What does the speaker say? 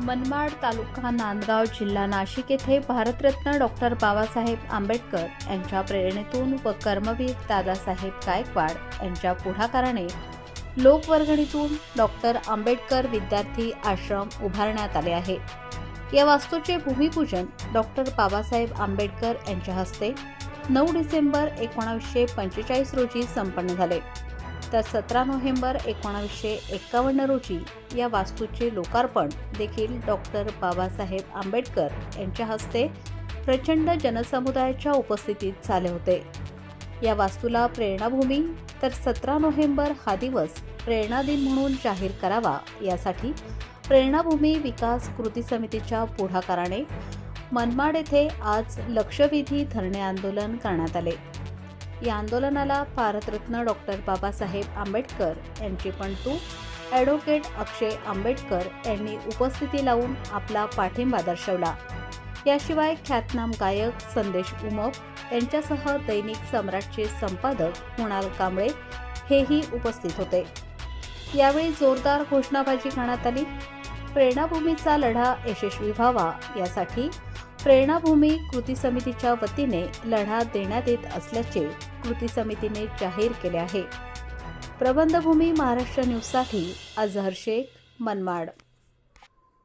मनमाड तालुका नांदगाव जिल्हा नाशिक येथे भारतरत्न डॉक्टर बाबासाहेब आंबेडकर यांच्या प्रेरणेतून व कर्मवीर दादासाहेब गायकवाड यांच्या पुढाकाराने लोकवर्गणीतून डॉक्टर आंबेडकर विद्यार्थी आश्रम उभारण्यात आले आहे. या वास्तूचे भूमिपूजन डॉक्टर बाबासाहेब आंबेडकर यांच्या हस्ते नऊ डिसेंबर एकोणावीसशे पंचेचाळीस रोजी संपन्न झाले. तर सतरा नोव्हेंबर एकोणावीसशे एक्कावन्न रोजी या वास्तूचे लोकार्पण देखील डॉक्टर बाबासाहेब आंबेडकर यांच्या हस्ते प्रचंड जनसमुदायाच्या उपस्थितीत झाले होते. या वास्तूला प्रेरणाभूमी तर सतरा नोव्हेंबर हा दिवस प्रेरणा दिन म्हणून जाहीर करावा यासाठी प्रेरणाभूमी विकास कृती समितीच्या पुढाकाराने मनमाड येथे आज लक्षवेधी धरणे आंदोलन करण्यात आले. या आंदोलनाला भारतरत्न डॉक्टर बाबासाहेब आंबेडकर यांचे पणतू ॲडव्होकेट अक्षय आंबेडकर यांनी उपस्थिती लावून आपला पाठिंबा दर्शवला. याशिवाय ख्यातनाम गायक संदेश उमप यांच्यासह दैनिक सम्राटचे संपादक कुणाल कांबळे हेही उपस्थित होते. यावेळी जोरदार घोषणाबाजी करण्यात आली. प्रेरणाभूमीचा लढा यशस्वी व्हावा यासाठी प्रेरणाभूमी कृती समितीच्या वतीने लढा देण्यात येत असल्याचे कृती समितीने जाहीर केले आहे. प्रबंधभूमी महाराष्ट्र न्यूजसाठी अझहर शेख मनमाड.